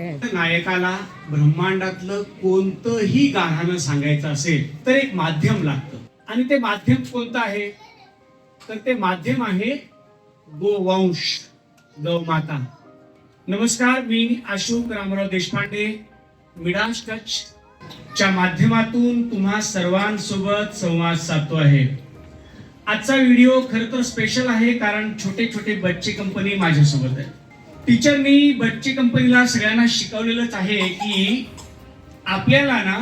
काय नायकाला ब्रह्मांडातलं कोणतंही गाणं सांगायचं असेल तर एक माध्यम लागतं. आणि ते माध्यम कोणतं आहे? तर ते माध्यम आहे गोवंश गौमाता नमस्कार मी अशोक रामराव देशपांडे मिडास टच च्या माध्यमातून तुम्हा सर्वांसोबत संवाद साधतो आहे. आजचा व्हिडिओ खर तर स्पेशल आहे कारण छोटे छोटे बच्चे कंपनी माझ्यासोबत आहे टीचरनी बच्ची कंपनीला सगळ्यांना शिकवलेलंच आहे की आपल्याला ना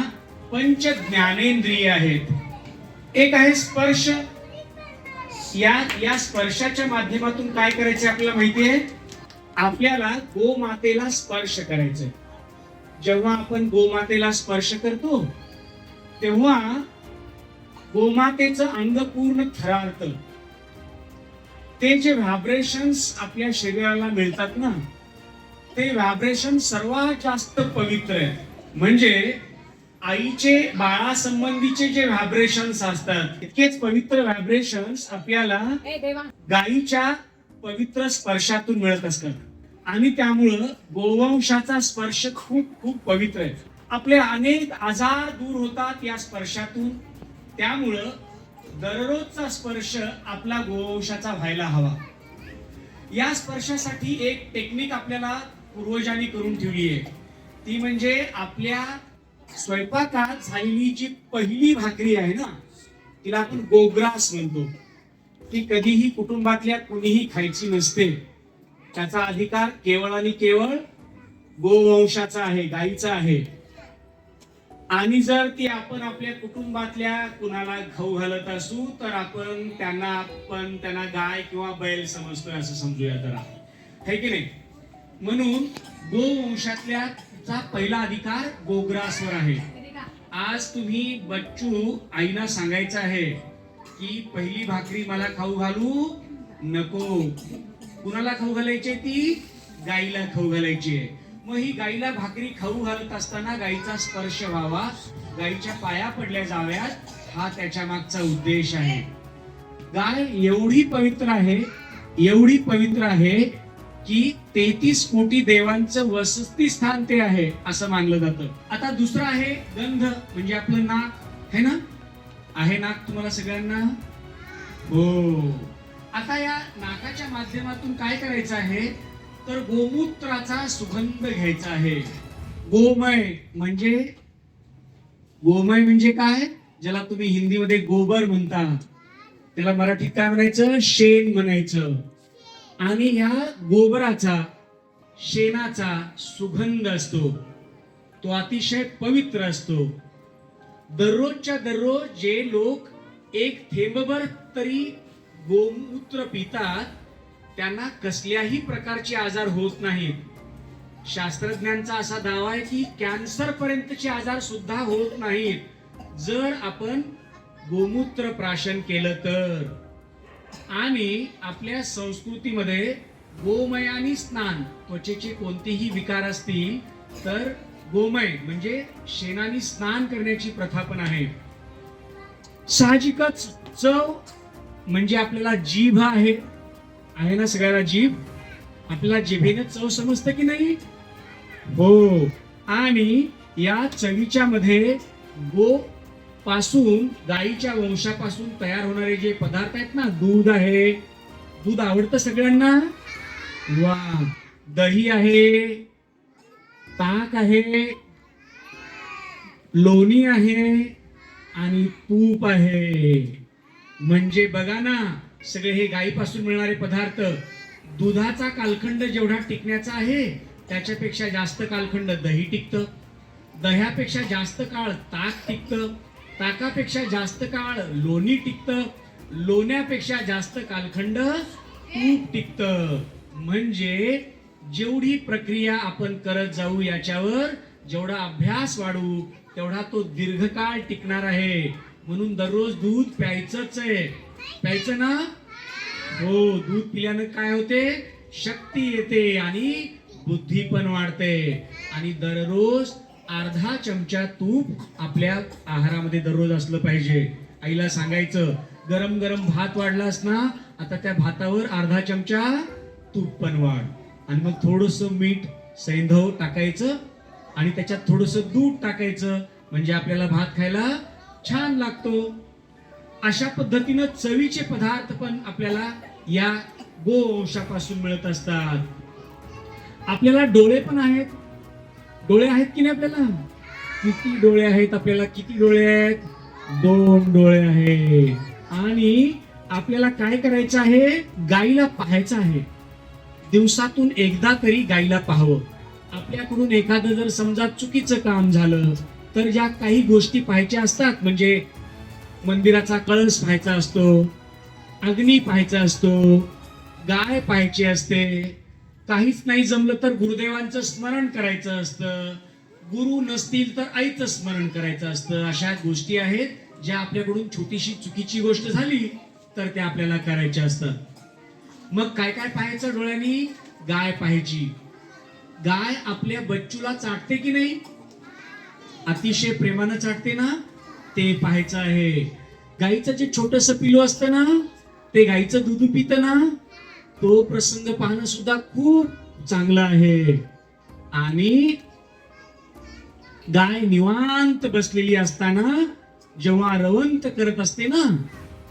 पंच ज्ञानेंद्रिय आहेत. एक आहे स्पर्श. या या स्पर्शाच्या माध्यमातून काय करायचे आपल्याला माहिती आहे? आपल्याला गोमातेला स्पर्श करायचंय जेव्हा आपण गोमातेला स्पर्श करतो तेव्हा गोमातेचं अंग पूर्ण थरारतं. ते जे व्हायब्रेशन्स आपल्या शरीराला मिळतात ना ते व्हायब्रेशन सर्वात जास्त पवित्र आहे म्हणजे आईचे बाळासंबंधीचे जे व्हायब्रेशन्स असतात इतकेच पवित्र व्हायब्रेशन्स आपल्याला गायीच्या पवित्र स्पर्शातून मिळत असतात. आणि त्यामुळं गोवंशाचा स्पर्श खूप खूप पवित्र आहे. आपले अनेक आजार दूर होतात या स्पर्शातून. त्यामुळं दररोजचा स्पर्श आपला गोवंशाचा व्हायला हवा. या स्पर्शासाठी एक टेक्निक आपल्याला पूर्वजांनी करून ठेवली आहे. ती म्हणजे आपल्या स्वयंपाकात झालेली जी पहिली भाकरी आहे ना तिला आपण गोग्रास म्हणतो. ती कधीही कुटुंबातल्या कुणीही खायची नसते. त्याचा अधिकार केवळ आणि केवळ गोवंशाचा आहे गाईचा आहे. आणि जर ती आपण आपल्या कुटुंबातल्या कुणाला खाऊ घालत असू तर आपण त्यांना आपण त्यांना गाय किंवा बैल समजतोय असं समजूया जरा है की नाही? म्हणून गोवंशातल्या चा पहिला अधिकार गोग्रासवर आहे. आज तुम्ही बच्चू आईना सांगायचं आहे की पहिली भाकरी मला खाऊ घालू नको. कुणाला खाऊ घालायची ती? गाईला खाऊ घालायची आहे. मग ही गाईला भाकरी खाऊ घालत असताना गाईचा स्पर्श व्हावा गाईच्या पाया पडल्या जाव्यात हा त्याच्या मागचा उद्देश आहे. गाय एवढी पवित्र आहे एवढी पवित्र आहे की तेहतीस कोटी देवांचं वसती स्थान ते आहे असं मानलं जातं. आता दुसरं आहे गंध म्हणजे आपलं नाक है ना? आहे नाक तुम्हाला सगळ्यांना? हो. आता या नाकाच्या माध्यमातून काय करायचं आहे? तर गोमूत्राचा सुगंध घ्यायचा आहे. गोमय म्हणजे? गोमय म्हणजे काय? ज्याला तुम्ही हिंदीमध्ये गोबर म्हणता. त्याला मराठीत काय म्हणायचं? शेण म्हणायचं. आणि या गोबराचा शेणाचा सुगंध असतो. तो अतिशय पवित्र असतो. दररोजच्या दररोज जे लोक एक थेंबभर तरी गोमूत्र पितात त्यांना कसल्याही प्रकारचे आजार होत नाहीत. शास्त्रज्ञांचा असा दावा आहे की कॅन्सर पर्यंतचे आजार सुद्धा होत नाहीत. जर आपण गोमूत्र प्राशन केलं तर. आणि आपल्या संस्कृतीमध्ये गोमयानी स्नान त्वचेचे कोणतेही विकार असतील तर गोमय म्हणजे शेणाने स्नान करण्याची प्रथा पण आहे. साहजिकच चव म्हणजे आपल्याला जीभ आहे. आहे ना सगळ्याला जीभ? आपल्याला जिभेने चव समजतं की नाही? हो. आणि या चवीच्या मध्ये गो पासून गाईच्या वंशापासून तयार होणारे जे पदार्थ आहेत ना दूध आहे. दूध आवडतं सगळ्यांना? वा. दही आहे. ताक आहे. लोणी आहे. आणि तूप आहे. म्हणजे बघा ना सगळे हे गाईपासून मिळणारे पदार्थ दुधाचा कालखंड जेवढा टिकण्याचा आहे त्याच्यापेक्षा जास्त कालखंड दही टिकतं. दह्यापेक्षा जास्त काळ ताक टिकतं. ताकापेक्षा जास्त काळ लोणी टिकतं. लोण्यापेक्षा जास्त कालखंड तूप टिकतं. म्हणजे जेवढी प्रक्रिया आपण करत जाऊ याच्यावर जेवढा अभ्यास वाढू तेवढा तो दीर्घकाळ टिकणार आहे. म्हणून दररोज दूध प्यायचंच आहे. प्यायचं ना? हो दूध पिल्यानं काय होते? शक्ती येते आणि बुद्धी पण वाढते. आणि दररोज अर्धा चमचा तूप आपल्या आहारामध्ये दररोज असलं पाहिजे. आईला सांगायचं गरम गरम भात वाढलास ना आता त्या भातावर अर्धा चमचा तूप पण वाढ. आणि मग थोडस मीठ सैंधव टाकायचं आणि त्याच्यात थोडस दूध टाकायचं. म्हणजे आपल्याला भात खायला छान लागतो. अशा पद्धतीनं चवीचे पदार्थ पण आपल्याला या गोवंशापासून मिळत असतात. आपल्याला डोळे पण आहेत. डोळे आहेत की नाही आपल्याला? किती डोळे आहेत आपल्याला? किती डोळे आहेत? दोन डोळे आहेत. आणि आपल्याला काय करायचं आहे? गाईला पाहायचं आहे. दिवसातून एकदा तरी गाईला पाहावं. आपल्याकडून एखादं जर समजा चुकीचं काम झालं तर ज्या काही गोष्टी पाहायच्या असतात म्हणजे मंदिराचा कळस पाहायचा असतो अग्नी पाहायचा असतो गाय पाहायची असते. काहीच नाही जमलं तर गुरुदेवांचं स्मरण करायचं असतं. गुरु नसतील तर आईचं स्मरण करायचं असतं. अशा गोष्टी आहेत ज्या आपल्याकडून छोटीशी चुकीची गोष्ट झाली तर त्या आपल्याला करायच्या असतात. मग काय काय पाहायचं डोळ्यांनी? गाय पाहायची. गाय आपल्या बच्चूला चाटते की नाही? अतिशय प्रेमानं चाटते ना? ते पाहायचं आहे. गाईचं जे छोटस पिलू असतं ना ते गाईचं दूध पित ना तो प्रसंग पाहणं सुद्धा खूप चांगलं आहे. आणि गाय निवांत बसलेली असताना जेव्हा रवंत करत असते ना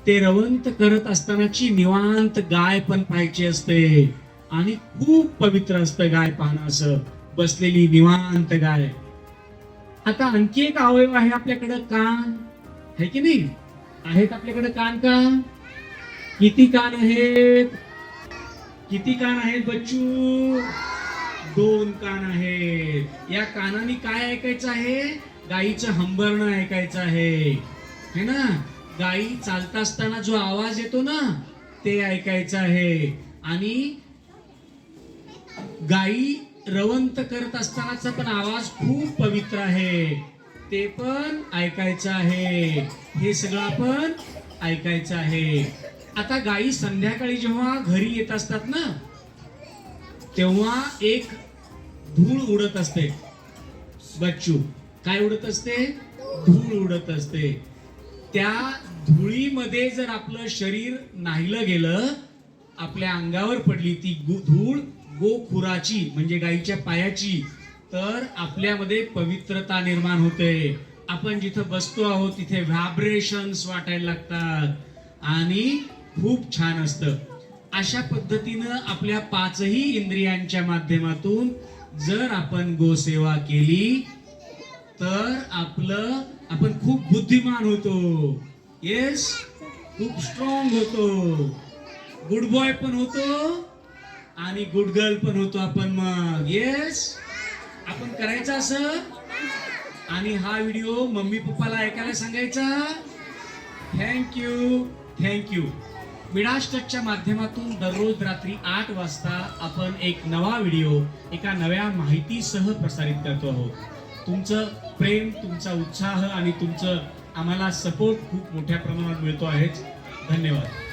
ते रवंत करत असतानाची निवांत गाय पण पाहायची असते. आणि खूप पवित्र असतं गाय पाहणं असं. बसलेली निवांत गाय. आता आणखी एक अवयव आहे आपल्याकडं कान. आहे की नाही? आहेत आपल्याकडे कान का? किती कान आहेत? किती कान आहेत बच्चू? दोन कान आहेत. या कानाने काय ऐकायचं आहे? गाईचं हंबरणं ऐकायचं आहे. है ना? गाई चालता असताना जो आवाज येतो ना ते ऐकायचं आहे. आणि गाई रवंत करत असतानाचा पण आवाज खूप पवित्र आहे. ते पण ऐकायचं आहे. हे सगळं आपण ऐकायचं आहे. आता गाई संध्याकाळी जेव्हा घरी येत असतात ना तेव्हा एक धूळ उडत असते. बच्चू काय उडत असते? धूळ उडत असते. त्या धुळीमध्ये जर आपलं शरीर नाहीलं गेलं आपल्या अंगावर पडली ती धूळ गोखुराची म्हणजे गाईच्या पायाची तर आपल्यामध्ये पवित्रता निर्माण होते. आपण जिथं बसतो आहोत तिथे व्हायब्रेशन्स वाटायला लागतात. आणि खूप छान असतं. अशा पद्धतीनं आपल्या पाचही इंद्रियांच्या माध्यमातून जर आपण गोसेवा केली तर आपलं आपण खूप बुद्धिमान होतो. येस खूप स्ट्रॉंग होतो. गुड बॉय पण होतो. आणि गुड गर्ल पण होतो आपण मग. येस आपण करायचं असं? आणि हा व्हिडिओ मम्मी पप्पाला ऐकायला सांगायचा? थँक्यू थँक्यू मिडास टचच्या माध्यमातून दररोज रात्री आठ वाजता आपण एक नवा व्हिडिओ एका नव्या माहितीसह प्रसारित करतो आहोत. तुमचं प्रेम तुमचा उत्साह आणि तुमचं आम्हाला सपोर्ट खूप मोठ्या प्रमाणात मिळतो आहेच. धन्यवाद.